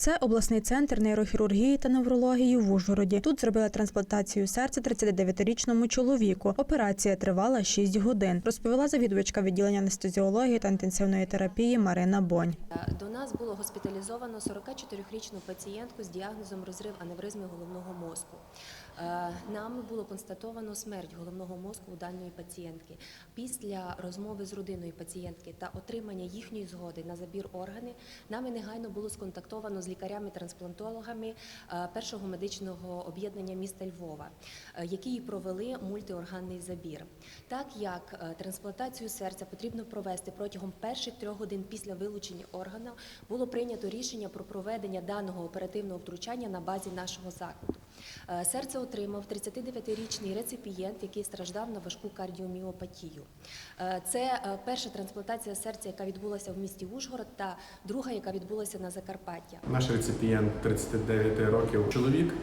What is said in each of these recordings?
Це обласний центр нейрохірургії та неврології в Ужгороді. Тут зробили трансплантацію серця 39-річному чоловіку. Операція тривала 6 годин. Розповіла завідувачка відділення анестезіології та інтенсивної терапії Марина Бонь. До нас було госпіталізовано 44-річну пацієнтку з діагнозом розрив аневризми головного мозку. Е, Нами було констатовано смерть головного мозку у даної пацієнтки. Після розмови з родиною пацієнтки та отримання їхньої згоди на забір органів, нами негайно було сконтактовано з лікарями-трансплантологами е, першого медичного об'єднання міста Львова, е, які і провели мультиорганний забір. Так як е, трансплантацію серця потрібно провести протягом перших трьох годин після вилучення органу, було прийнято рішення про проведення даного оперативного втручання на базі нашого закладу. Е, Серце отримав 39-річний реципієнт, який страждав на важку кардіоміопатію. Е, Це е, перша трансплантація серця, яка відбулася в місті Ужгород, та друга, яка відбулася на Закарпаття. Наш реципієнт 39 років чоловік,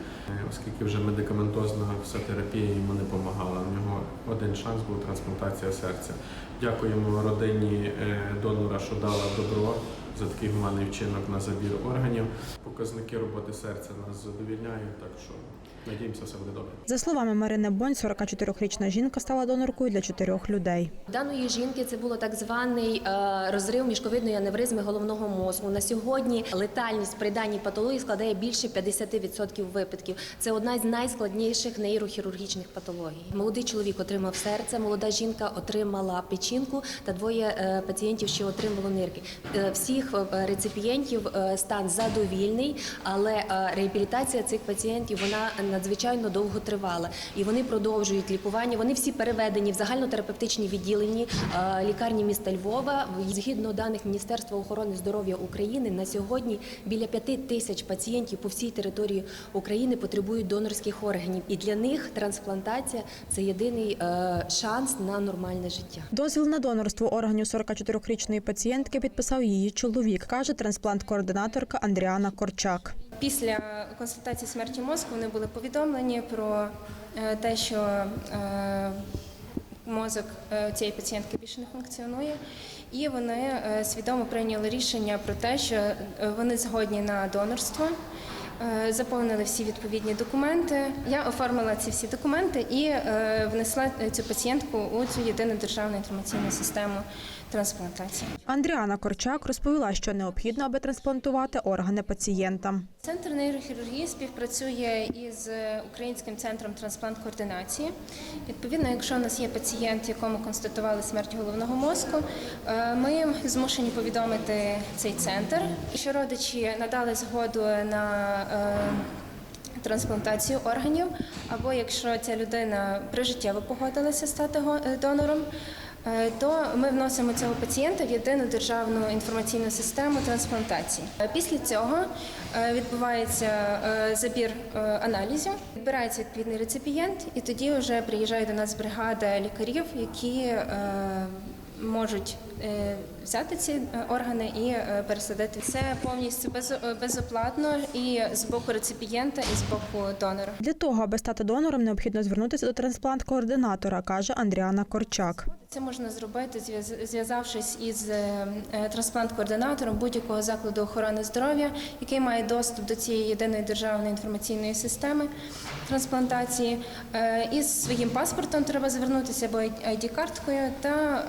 оскільки вже медикаментозна вся терапія йому не допомагала. У нього один шанс був трансплантація серця. Дякуємо родині донора, що дала добро за такий гуманний вчинок на забір органів. Показники роботи серця нас задовільняють, так що надіємося, все буде добре. За словами Марини Бонь, 44-річна жінка стала доноркою для чотирьох людей. Даної жінки це було так званий е, розрив міжковидної аневризми головного мозку. На сьогодні летальність при даній патології складає більше 50% випадків. Це одна з найскладніших нейрохірургічних патологій. Молодий чоловік отримав серце, молода жінка отримала печінку, та двоє е, пацієнтів ще отримало нирки. Е, Всіх реципієнтів стан задовільний, але реабілітація цих пацієнтів вона надзвичайно довго тривала, і вони продовжують лікування. Вони всі переведені в загальнотерапевтичні відділені е, лікарні міста Львова. Згідно даних Міністерства охорони здоров'я України, на сьогодні біля п'яти тисяч пацієнтів по всій території України потребують донорських органів, і для них трансплантація це єдиний е, шанс на нормальне життя. Дозвіл на донорство органів 44-річної пацієнтки підписав її чоловік, каже трансплант-координаторка Андріана Корчак. Після консультації смерті мозку вони були повідомлені про е, те, що е, мозок е, цієї пацієнтки більше не функціонує, і вони свідомо прийняли рішення про те, що вони згодні на донорство. Заповнили всі відповідні документи. Я оформила ці всі документи і внесла цю пацієнтку у цю єдину державну інформаційну систему трансплантації. Андріана Корчак розповіла, що необхідно, аби трансплантувати органи пацієнтам. Центр нейрохірургії співпрацює із Українським центром трансплант-координації. Відповідно, якщо у нас є пацієнт, якому констатували смерть головного мозку, е, ми змушені повідомити цей центр. Якщо родичі надали згоду на е, трансплантацію органів, або якщо ця людина прижиттєво погодилася стати е, донором, е, то ми вносимо цього пацієнта в єдину державну інформаційну систему трансплантації. Е, Після цього е, відбувається е, забір е, аналізів, відбирається відповідний реципієнт, і тоді вже приїжджає до нас бригада лікарів, які е, можуть е, взяти ці е, органи і е, пересадити. Це повністю е, безоплатно і з боку реципієнта, і з боку донора. Для того, аби стати донором, необхідно звернутися до трансплант-координатора, каже Андріана Корчак. Це можна зробити, зв'язавшись із е, е, трансплант-координатором будь-якого закладу охорони здоров'я, який має доступ до цієї єдиної державної інформаційної системи трансплантації. Е, Із своїм паспортом треба звернутися або ID-карткою та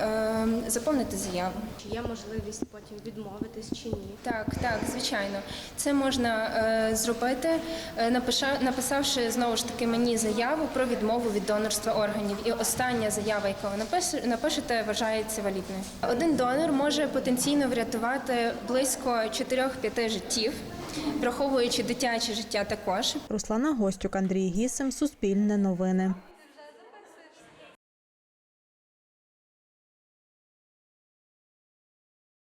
е, заповнити заяву. Чи є можливість потім відмовитись чи ні? Так, так, звичайно. Це можна е, зробити, е, напиша- написавши знову ж таки мені заяву про відмову від донорства органів. І остання заява, яку ви напиш- напишете, вважається валідною. Один донор може потенційно врятувати близько 4-5 життів, враховуючи дитяче життя також. Руслана Гостюк, Андрій Гісим, Суспільне новини.